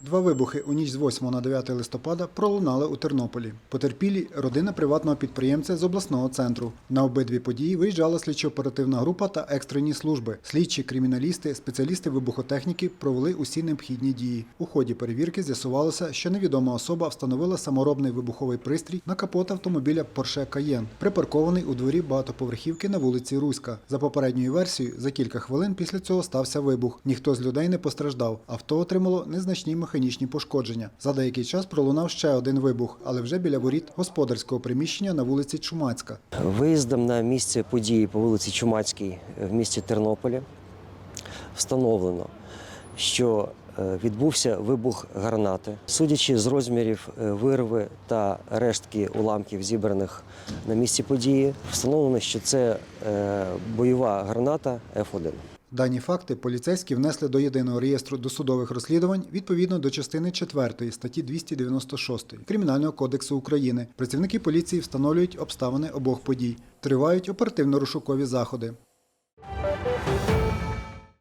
Два вибухи у ніч з 8 на 9 листопада пролунали у Тернополі. Потерпілі родина приватного підприємця з обласного центру. На обидві події виїжджала слідчо-оперативна група та екстрені служби. Слідчі, криміналісти, спеціалісти вибухотехніки провели усі необхідні дії. У ході перевірки з'ясувалося, що невідома особа встановила саморобний вибуховий пристрій на капот автомобіля Porsche Cayenne, припаркований у дворі багатоповерхівки на вулиці Руська. За попередньою версією, за кілька хвилин після цього стався вибух. Ніхто з людей не постраждав. Авто отримало незначні механічні пошкодження. За деякий час пролунав ще один вибух, але вже біля воріт господарського приміщення на вулиці Чумацька. Виїздом на місце події по вулиці Чумацькій в місті Тернополі встановлено, що е, відбувся вибух гранати. Судячи з розмірів е, вирви та рештки уламків, зібраних на місці події, встановлено, що це е, бойова граната F1. Дані факти поліцейські внесли до єдиного реєстру досудових розслідувань відповідно до частини 4 статті 296 Кримінального кодексу України. Працівники поліції встановлюють обставини обох подій, тривають оперативно-розшукові заходи.